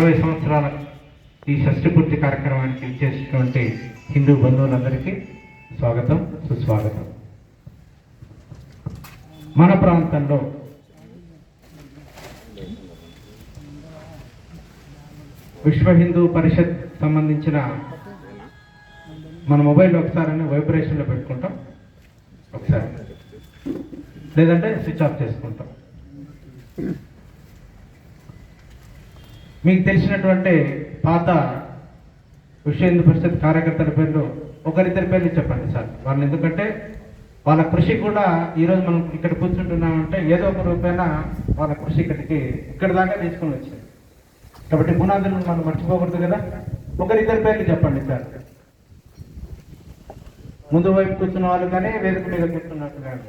అరవై సంవత్సరాల ఈ షష్ఠి పూర్తి కార్యక్రమానికి ఇచ్చేసినటువంటి హిందూ బంధువులందరికీ స్వాగతం సుస్వాగతం. మన ప్రాంతంలో విశ్వ హిందూ పరిషత్ సంబంధించిన మన మొబైల్ ఒకసారి వైబ్రేషన్లో పెట్టుకుంటాం. ఒకసారి. లేదంటే స్విచ్ ఆఫ్ చేసుకుంటాం. మీకు తెలిసినటువంటి పాత విశ్వ హిందూ పరిషత్ కార్యకర్తల పేర్లు ఒకరిద్దరి పేర్లు చెప్పండి సార్. వాళ్ళు ఎందుకంటే వాళ్ళ కృషి కూడా ఈరోజు మనం ఇక్కడ కూర్చుంటున్నామంటే ఏదో ఒక రూపేణ వాళ్ళ కృషి ఇక్కడికి ఇక్కడ దాకా తీసుకొని వచ్చింది కాబట్టి పునాదులను మనం మర్చిపోకూడదు కదా. ఒకరిద్దరి పేర్లు చెప్పండి సార్. ముందు వైపు కూర్చున్న వాళ్ళు కానీ వేదిక మీద కూర్చున్నట్టు కానీ.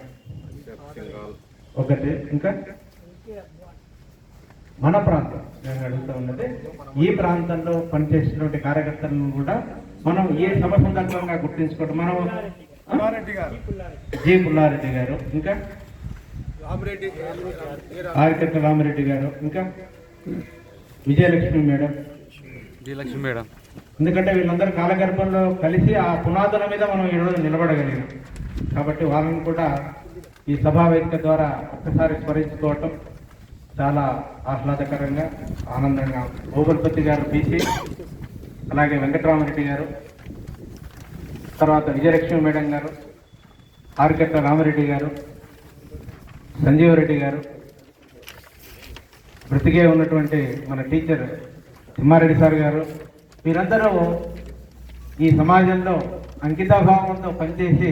ఒకటి ఇంకా? మన ప్రాంతం. నేను అడుగుతా ఉన్నది ఈ ప్రాంతంలో పనిచేసినటువంటి కార్యకర్తలను కూడా మనం ఏ సభ సందర్భంగా గుర్తించుకోవడం మనం జి పుల్లారెడ్డి గారు ఇంకా? రామిరెడ్డి. ఆరికట్ల రామిరెడ్డి గారు ఇంకా? విజయలక్ష్మి మేడం. లక్ష్మి మేడం. ఎందుకంటే వీళ్ళందరూ కాలగర్భంలో కలిసి ఆ పునాదుల మీద మనం ఈరోజు నిలబడగలిగాం. కాబట్టి వాళ్ళని కూడా ఈ సభా వేదిక ద్వారా ఒక్కసారి స్మరించుకోవటం చాలా ఆహ్లాదకరంగా ఆనందంగా ఓబల్పతి గారు బీసీ అలాగే వెంకటరామరెడ్డి గారు తర్వాత విజయలక్ష్మి మేడం గారు ఆరికట్ల రామరెడ్డి గారు సంజీవరెడ్డి గారు బ్రతికే ఉన్నటువంటి మన టీచర్ తిమ్మారెడ్డి సార్ గారు వీరందరూ ఈ సమాజంలో అంకితాభావంతో పనిచేసి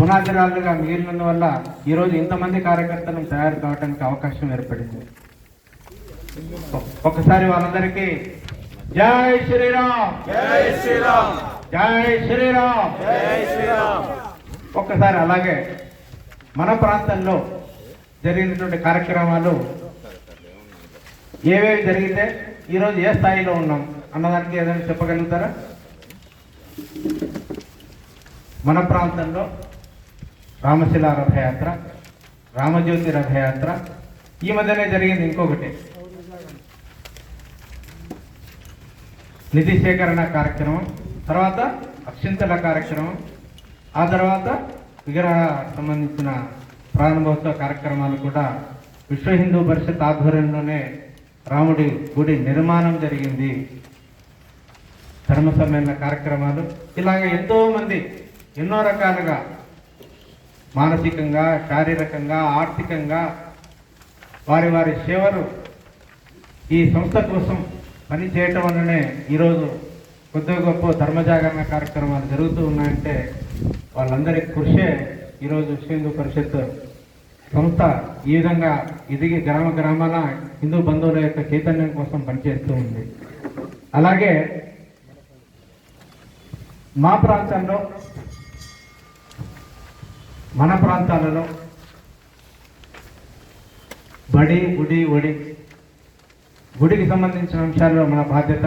పునాదిరాలుగా మిగిలినందువల్ల ఈరోజు ఇంతమంది కార్యకర్తలు తయారు కావడానికి అవకాశం ఏర్పడింది. ఒ- ఒక్కసారి వాళ్ళందరికీ జై శ్రీరామ్. జై శ్రీరామ్. జై శ్రీరామ్. జై శ్రీరామ్. ఒక్కసారి అలాగే మన ప్రాంతంలో జరిగినటువంటి కార్యక్రమాలు ఏవేవి జరిగితే ఈరోజు ఏ స్థాయిలో ఉన్నాం అన్నదానికి ఏదైనా చెప్పగలుగుతారా? మన ప్రాంతంలో రామశిల రథయాత్ర రామజ్యోతి రథయాత్ర ఈ మధ్యనే జరిగింది ఇంకొకటి. నిధి సేకరణ కార్యక్రమం తర్వాత అక్షింతల కార్యక్రమం ఆ తర్వాత విగ్రహ సంబంధించిన ప్రారంభోత్సవ కార్యక్రమాలు కూడా విశ్వ హిందూ పరిషత్ ఆధ్వర్యంలోనే రాముడి గుడి నిర్మాణం జరిగింది. ధర్మ సమ్మేళన కార్యక్రమాలు. ఇలాగ ఎంతో మంది ఎన్నో రకాలుగా మానసికంగా శారీరకంగా ఆర్థికంగా వారి వారి సేవలు ఈ సంస్థ కోసం పనిచేయటం వలననే వల్లనే ఈరోజు కొద్దిగా గొప్ప ధర్మజాగరణ కార్యక్రమాలు జరుగుతూ ఉన్నాయంటే వాళ్ళందరి కృషే ఈరోజు విశ్వ హిందూ పరిషత్ సంస్థ ఈ విధంగా ఎదిగి గ్రామ గ్రామాల హిందూ బంధువుల యొక్క చైతన్యం కోసం పనిచేస్తూ ఉంది. అలాగే మా ప్రాంతంలో మన ప్రాంతాలలో బడి గుడి ఒడి. గుడికి సంబంధించిన అంశాల్లో మన బాధ్యత